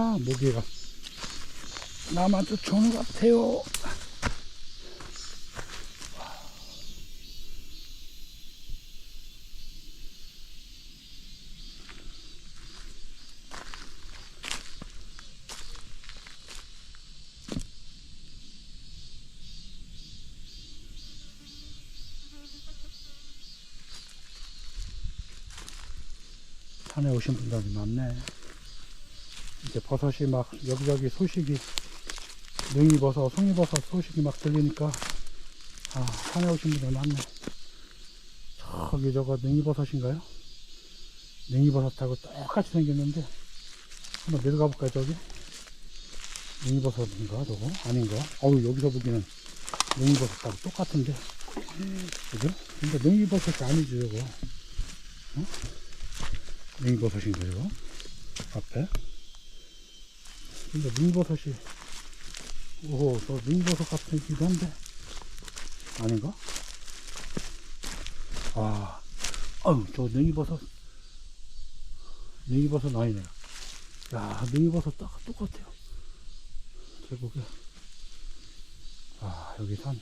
아, 모기가 나만 쫓아오는 것 같아요. 산에 오신 분들이 많네. 이제 버섯이 막 여기저기 소식이 능이버섯, 송이버섯 소식이 막 들리니까 아 산에 오신 분들 많네. 저기 저거 능이버섯인가요? 능이버섯하고 똑같이 생겼는데 한번 내려가 볼까요 저기? 능이버섯인가 저거? 아닌가? 어우 여기서 보기는 능이버섯하고 똑같은데 그죠? 근데 능이버섯이 아니죠 저거 어? 능이버섯인가 이거? 앞에 근데 능이버섯이 오호 저 능이버섯 같기도 한데? 아닌가? 아 아유 저 능이버섯. 능이버섯 아니네요 야 능이버섯 딱 똑같아요. 계곡에. 아 여기 산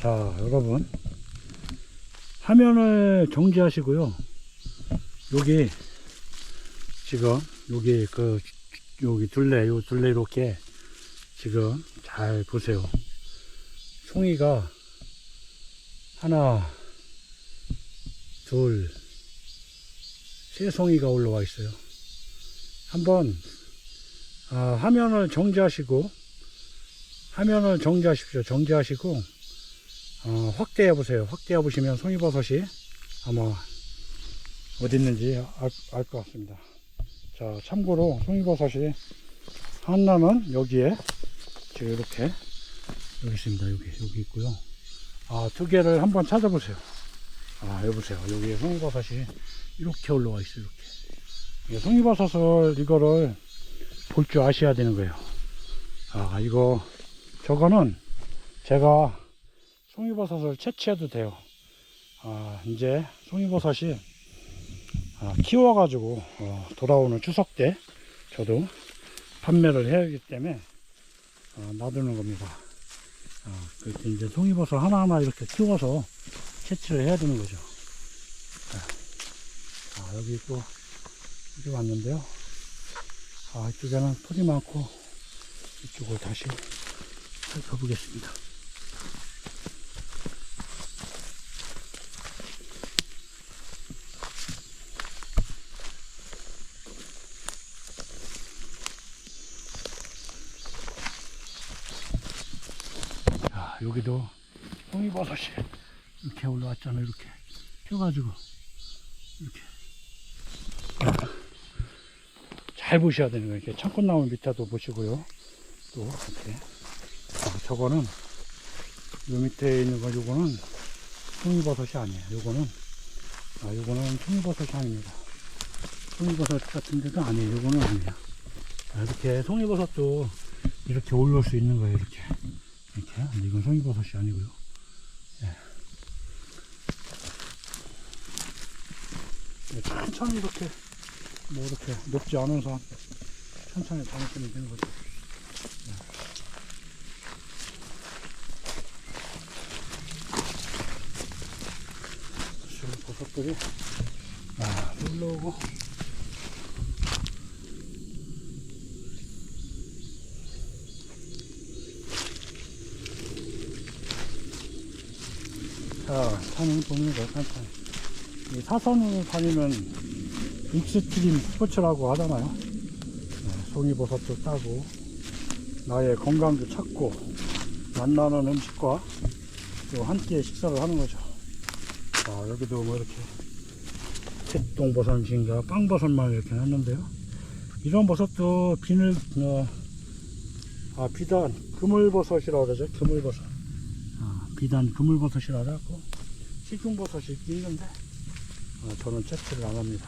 자, 여러분. 화면을 정지하시고요. 여기, 지금, 여기, 그, 여기 둘레, 요 둘레 이렇게, 지금, 잘 보세요. 송이가, 하나, 둘, 세 송이가 올라와 있어요. 한번, 아, 화면을 정지하시고, 화면을 정지하십시오. 정지하시고, 어, 확대해 보세요. 확대해 보시면 송이버섯이 아마 어디 있는지 알 것 같습니다. 자, 참고로 송이버섯이 하나는 여기에 지금 이렇게 여기 있습니다. 여기 여기 있고요. 아, 두 개를 한번 찾아보세요. 아, 여보세요. 여기에 송이버섯이 이렇게 올라와 있어요. 이렇게. 이게 송이버섯을 이거를 볼 줄 아셔야 되는 거예요. 아, 이거 저거는 제가 송이버섯을 채취해도 돼요. 아, 이제 송이버섯이 아, 키워가지고 어, 돌아오는 추석 때 저도 판매를 해야 하기 때문에 어, 놔두는 겁니다. 아, 그렇게 이제 송이버섯 하나하나 이렇게 키워서 채취를 해야 되는 거죠. 자, 아, 여기 또 이렇게 왔는데요. 아, 이쪽에는 풀이 많고 이쪽을 다시 살펴보겠습니다. 여기도 송이버섯이 이렇게 올라왔잖아요. 이렇게 펴가지고 이렇게 잘 보셔야 되는 거예요. 이렇게 창꽃나무 밑에도 보시고요. 또 이렇게 아, 저거는 요 밑에 있는 거 요거는 송이버섯이 아니에요. 요거는 아, 요거는 송이버섯이 아닙니다. 송이버섯 같은 데도 아니에요. 요거는 아니에요. 자, 이렇게 송이버섯도 이렇게 올라올 수 있는 거예요. 이렇게. 이렇게. 근데 이건 송이버섯이 아니고요. 예. 예, 천천히 이렇게, 뭐 이렇게 높지 산, 천천히 다니시면 되는 거죠. 예. 버섯들이 아, 올라오고 자, 산을 보면서 산탄. 이 사선으로 다니면 익스트림 스포츠라고 하잖아요. 네, 송이버섯도 따고, 나의 건강도 찾고, 만나는 음식과 또 함께 식사를 하는 거죠. 자, 여기도 뭐 이렇게 색동버섯인가 빵버섯만 이렇게 놨는데요. 이런 버섯도 비늘, 어, 아, 비단, 그물버섯이라고 그러죠. 그물버섯. 아, 비단 그물버섯이라 해갖고 시중버섯이 있긴 있는데 어, 저는 채취를 안 합니다.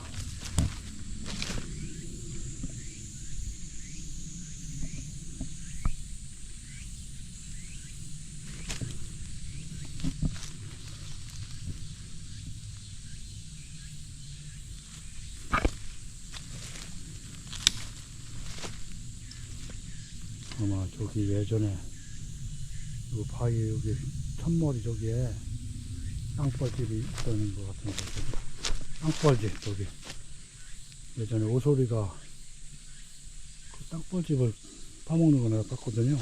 아마 저기 예전에 요 바위 여기 천머리 저기에 땅벌집이 있었는 것 같은데. 땅벌집 저기 예전에 오소리가 그 땅벌집을 파먹는 거 내가 봤거든요.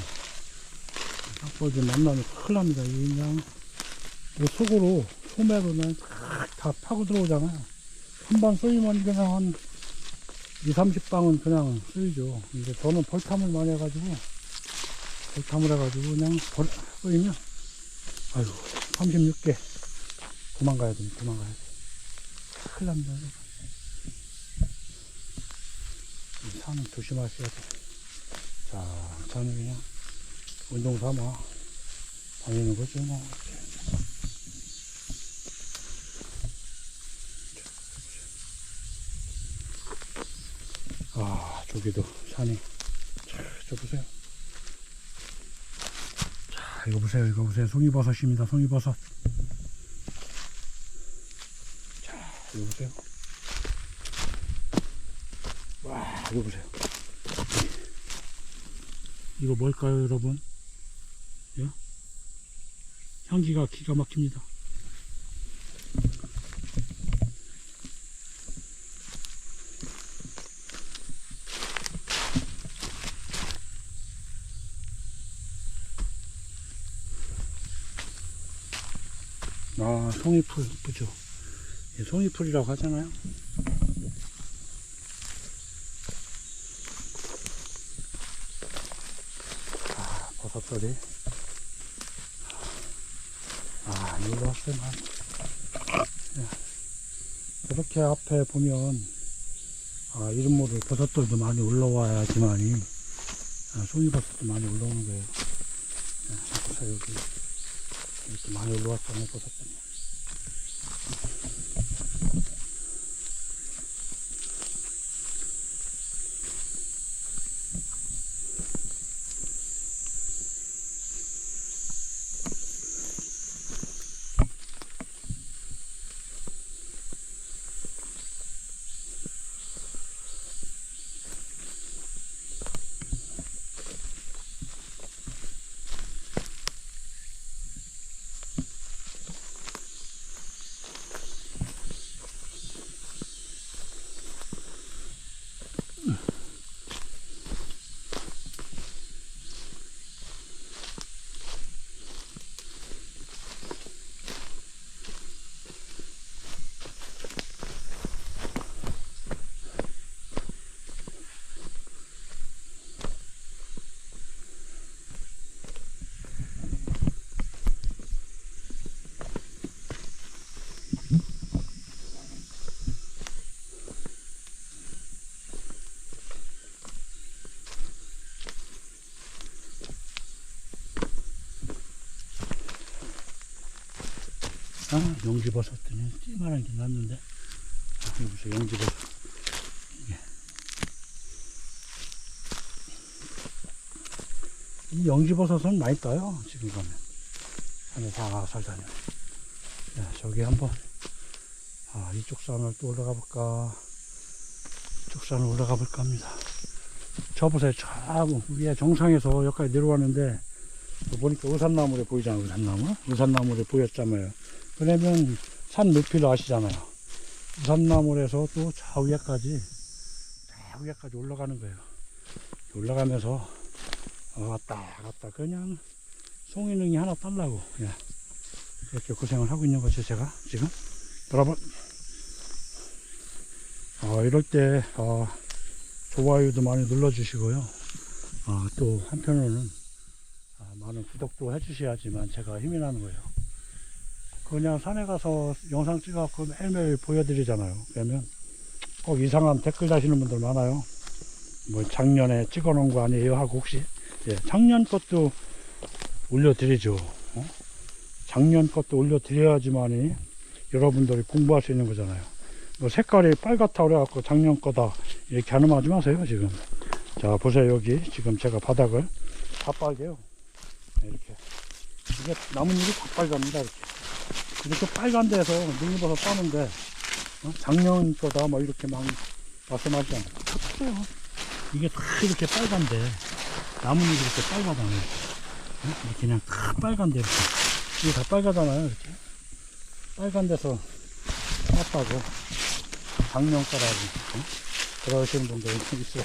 땅벌집 만나면 큰일 납니다. 이 그냥 이 속으로 소매로 그냥 다 파고 들어오잖아요. 한번 쏘이면 그냥 한 2, 30방은 그냥 쓰이죠. 근데 저는 벌탐을 많이 해가지고 벌탐을 해가지고 그냥 벌, 쏘이면 아유 36개 도망가야 돼 도망가야 돼. 큰일 납니다. 여러분. 이 산은 조심하셔야 돼 자 저는 그냥 운동 삼아 다니는 거죠 뭐. 아 저기도 산이. 자, 저 보세요. 자 이거 보세요. 이거 보세요. 송이버섯입니다. 송이버섯 자 이거 보세요? 와 이거 보세요. 이거 뭘까요 여러분? 예? 향기가 기가 막힙니다. 아 송이풀 이쁘죠? 예, 송이풀이라고 하잖아요. 아 버섯들이. 아 여기 왔어요 예. 이렇게 앞에 보면 아 이름 모를 버섯들도 많이 올라와야지만이 아, 송이버섯도 많이 올라오는 거예요. 예, 보세요 여기 이렇게 많이 올라왔잖아요 버섯들이 아, 용지버섯들이 찌만한 게 났는데. 아, 여기 보세요, 용지버섯. 이게. 이 용지버섯은 많이 떠요, 지금 가면. 산에 살살 다녀. 자, 저기 한번, 아, 이쪽 산을 또 올라가 볼까. 이쪽 산을 올라가 볼까 합니다. 저 보세요, 저 위에 정상에서 여기까지 내려왔는데, 보니까 의산나물에 보이잖아요, 의산나물. 의산나물에 보였잖아요. 그러면 산 높이를 아시잖아요. 우산나물에서 또저 위에까지 올라가는 거예요. 올라가면서, 어, 왔다, 갔다. 그냥 송이능이 하나 딸라고, 그냥. 이렇게 고생을 하고 있는 거죠, 제가 지금. 여러분, 어, 이럴 때, 어, 좋아요도 많이 눌러주시고요. 어, 또 한편으로는 아, 많은 구독도 해주셔야지만 제가 힘이 나는 거예요. 그냥 산에 가서 영상 찍어갖고 매일매일 보여드리잖아요. 그러면 꼭 이상한 댓글 다시는 분들 많아요. 뭐 작년에 찍어놓은 거 아니에요 하고 혹시 예, 작년 것도 올려드리죠. 어? 작년 것도 올려드려야지만이 여러분들이 공부할 수 있는 거잖아요. 뭐 색깔이 빨갛다 그래갖고 작년 거다 이렇게 하는 말 하지 마세요 지금. 자 보세요 여기 지금 제가 바닥을 다 빨개요. 이렇게 이게 나뭇잎이 다 빨갑니다 이렇게. 이렇게 빨간 데서 능이버섯 따는데 어? 작년 거다 뭐 이렇게 막 말씀하지 않아요. 똑같아요. 이게 다 이렇게 빨간데 나뭇잎이 이렇게 빨가잖아요. 어? 이렇게 그냥 다 빨간데 이렇게 이게 다 빨가잖아요 이렇게 빨간 데서 땄다고 작년 거라고 어? 그러시는 분들 있어요.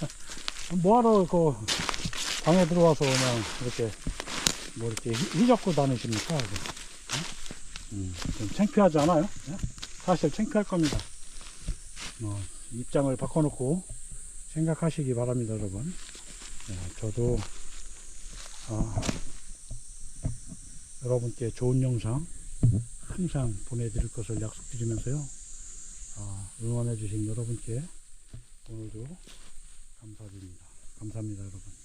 뭐하러 그 방에 들어와서 그냥 이렇게 뭐 이렇게 휘- 휘젓고 다니십니까? 음, 좀 창피하지 않아요? 예? 사실 창피할 겁니다. 뭐, 입장을 바꿔놓고 생각하시기 바랍니다, 여러분. 예, 저도, 아, 여러분께 좋은 영상 항상 보내드릴 것을 약속드리면서요. 아, 응원해주신 여러분께 오늘도 감사드립니다. 감사합니다, 여러분.